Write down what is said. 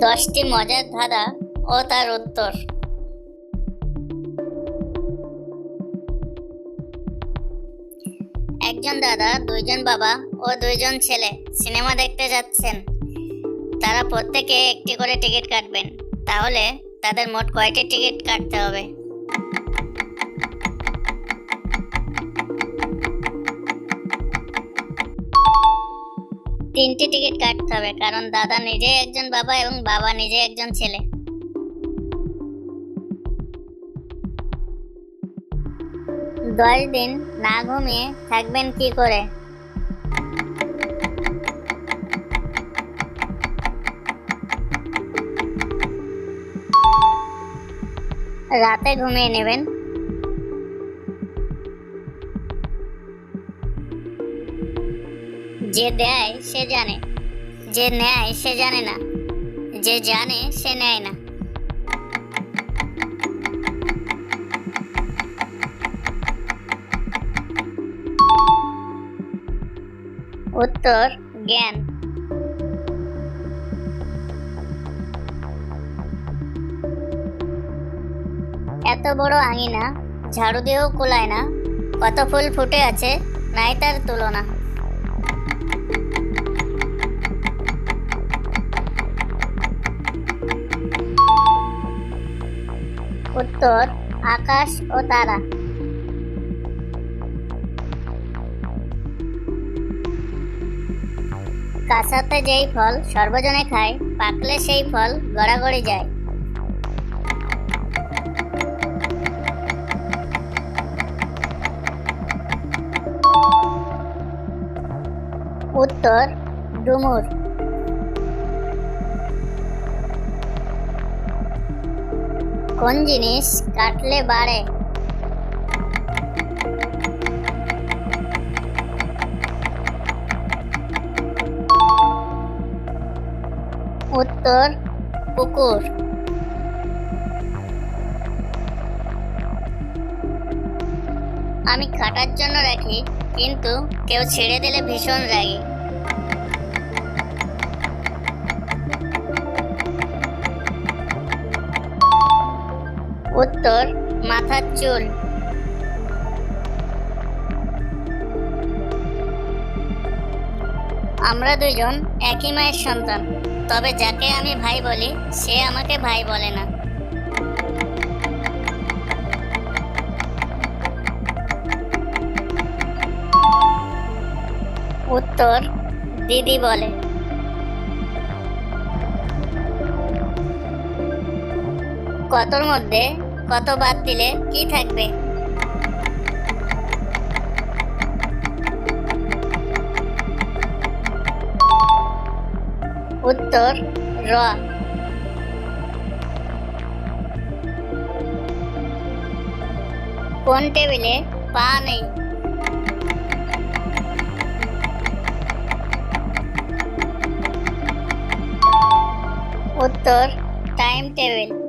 দশটি মজার ধারা ও তার উত্তর। একজন দাদা, দুইজন বাবা ও দুইজন ছেলে সিনেমা দেখতে যাচ্ছেন। তারা প্রত্যেকে একটি করে টিকিট কাটবেন। তাহলে তাদের মোট কয়টি টিকিট কাটতে হবে? তিনটি টিকিট কাটতে হবে, কারণ দাদা নিজে একজন বাবা এবং বাবা নিজে একজন ছেলে। দশ দিন না ঘুমিয়ে থাকবেন কি করে? রাতে ঘুমিয়ে নেবেন। যে দেয় সে জানে। যে নেয়, সে জানে না। যে জানে, সে নেয় না। উত্তর, জ্ঞান। এত বড় আঙিনা, ঝাড়ু দিয়েও কুলায় না। কত ফুল ফুটে আছে, নাই তার তুলনা। উত্তর, আকাশ ও তারা। কাঁচাতে যেই ফল সর্বজনে খায়, পাকলে সেই ফল গড়াগড়ি যায়। উত্তর, ডুমুর। কোন জিনিস কাটলে বাড়ে উত্তর পুকুর আমি কাটার জন্য রাখি, কিন্তু কেউ ছেড়ে দিলে ভীষণ রাগি। উত্তর মাথার চুল। আমরা দুজন একই মায়ের সন্তান, তবে যাকে আমি ভাই বলি, সে আমাকে ভাই বলে না। উত্তর দিদি বলে। কতর মধ্যে কত বাদ দিলে কি থাকবে? উত্তর র। কোন টেবিলে পা নেই? উত্তর টাইম টেবিল।